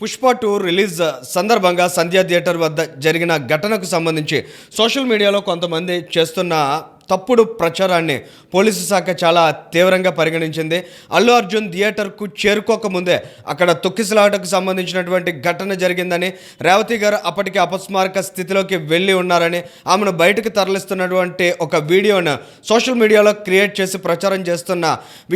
Pushpa two release సందర్భంగా సంధ్యా theatre వద్ద జరిగిన ఘటనకు సంబంధించి సోషల్ మీడియాలో కొంతమంది చేస్తున్న తప్పుడు ప్రచారాన్ని పోలీసు శాఖ చాలా తీవ్రంగా పరిగణించింది. అల్లు అర్జున్ థియేటర్కు చేరుకోకముందే అక్కడ తొక్కిసలాటకు సంబంధించినటువంటి ఘటన జరిగిందని రేవతి గారు అప్పటికి అపస్మారక స్థితిలోకి వెళ్ళి ఉన్నారని ఆమెను బయటకు తరలిస్తున్నటువంటి ఒక వీడియోను సోషల్ మీడియాలో క్రియేట్ చేసి ప్రచారం చేస్తున్న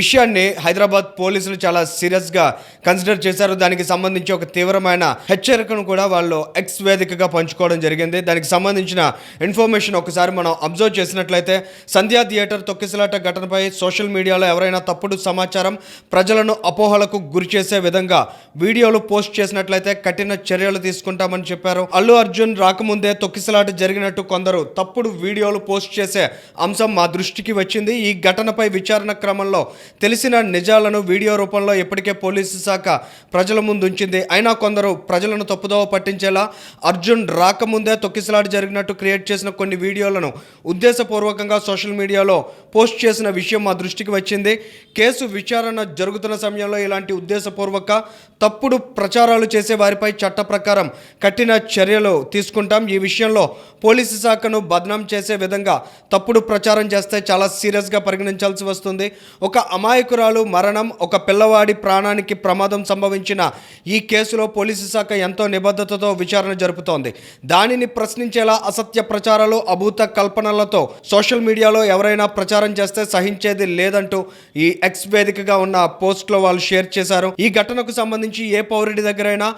విషయాన్ని హైదరాబాద్ పోలీసులు చాలా సీరియస్గా కన్సిడర్ చేశారు. దానికి సంబంధించి ఒక తీవ్రమైన హెచ్చరికను కూడా వాళ్ళు ఎక్స్ వేదికగా పంచుకోవడం జరిగింది. దానికి సంబంధించిన ఇన్ఫర్మేషన్ ఒకసారి మనం అబ్జర్వ్ చేసినట్లయితే సంధ్యా థియేటర్ తొక్కిసలాట ఘటనపై సోషల్ మీడియాలో ఎవరైనా తప్పుడు సమాచారం ప్రజలను అపోహలకు గురి చేసే విధంగా వీడియోలు పోస్ట్ చేసినట్లయితే కఠిన చర్యలు తీసుకుంటామని చెప్పారు. అల్లు అర్జున్ రాకముందే తొక్కిసలాట జరిగినట్టు కొందరు తప్పుడు వీడియోలు పోస్ట్ చేసే అంశం మా దృష్టికి వచ్చింది. ఈ ఘటనపై విచారణ క్రమంలో తెలిసిన నిజాలను వీడియో రూపంలో ఇప్పటికే పోలీసు శాఖ ప్రజల ముందుంచింది. అయినా కొందరు ప్రజలను తప్పుదోవ పట్టించేలా అర్జున్ రాకముందే తొక్కిసలాట జరిగినట్టు క్రియేట్ చేసిన కొన్ని వీడియోలను ఉద్దేశపూర్వకంగా సోషల్ మీడియాలో పోస్ట్ చేసిన విషయం మా దృష్టికి వచ్చింది. కేసు విచారణ జరుగుతున్న సమయంలో ఇలాంటి ఉద్దేశపూర్వక తప్పుడు ప్రచారాలు చేసే వారిపై చట్ట ప్రకారం కఠిన చర్యలు తీసుకుంటాం. ఈ విషయంలో పోలీసు శాఖను బదనాం చేసే విధంగా తప్పుడు ప్రచారం చేస్తే చాలా సీరియస్గా పరిగణించాల్సి వస్తుంది. ఒక అమాయకురాలు మరణం ఒక పిల్లవాడి ప్రాణానికి ప్రమాదం సంభవించిన ఈ కేసులో పోలీసు శాఖ ఎంతో నిబద్ధతతో విచారణ జరుపుతోంది. దానిని ప్రశ్నించేలా అసత్య ప్రచారాలు అభూత కల్పనలతో సోషల్ సోషల్ మీడియాలో ఎవరైనా ప్రచారం చేస్తే సహించేది లేదంటూ ఈ ఎక్స్ వేదికగా ఉన్న పోస్ట్లో వాళ్ళు షేర్ చేశారు. ఈ ఘటనకు సంబంధించి ఏ పౌరుడి దగ్గరైనా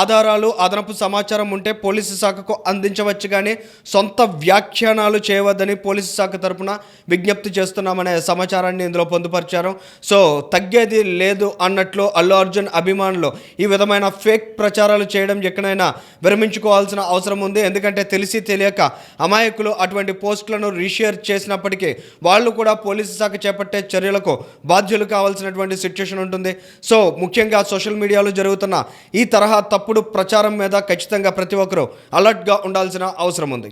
ఆధారాలు అదనపు సమాచారం ఉంటే పోలీసు శాఖకు అందించవచ్చు కానీ సొంత వ్యాఖ్యానాలు చేయవద్దని పోలీసు శాఖ తరపున విజ్ఞప్తి చేస్తున్నామనే సమాచారాన్ని ఇందులో పొందుపరిచారు. సో తగ్గేది లేదు అన్నట్లు అల్లు అర్జున్ అభిమానులు ఈ విధమైన ఫేక్ ప్రచారాలు చేయడం ఎక్కడైనా విరమించుకోవాల్సిన అవసరం ఉంది. ఎందుకంటే తెలిసి తెలియక అమాయకులు అటువంటి పోస్టులను రీషేర్ చేసినప్పటికీ వాళ్ళు కూడా పోలీసు శాఖ చేపట్టే చర్యలకు బాధ్యులు కావాల్సినటువంటి సిచ్యుయేషన్ ఉంటుంది. సో ముఖ్యంగా సోషల్ మీడియాలో జరుగుతున్న ఈ తరహా తప్పుడు ప్రచారం మీద ఖచ్చితంగా ప్రతి ఒక్కరూ అలర్ట్గా ఉండాల్సిన అవసరం ఉంది.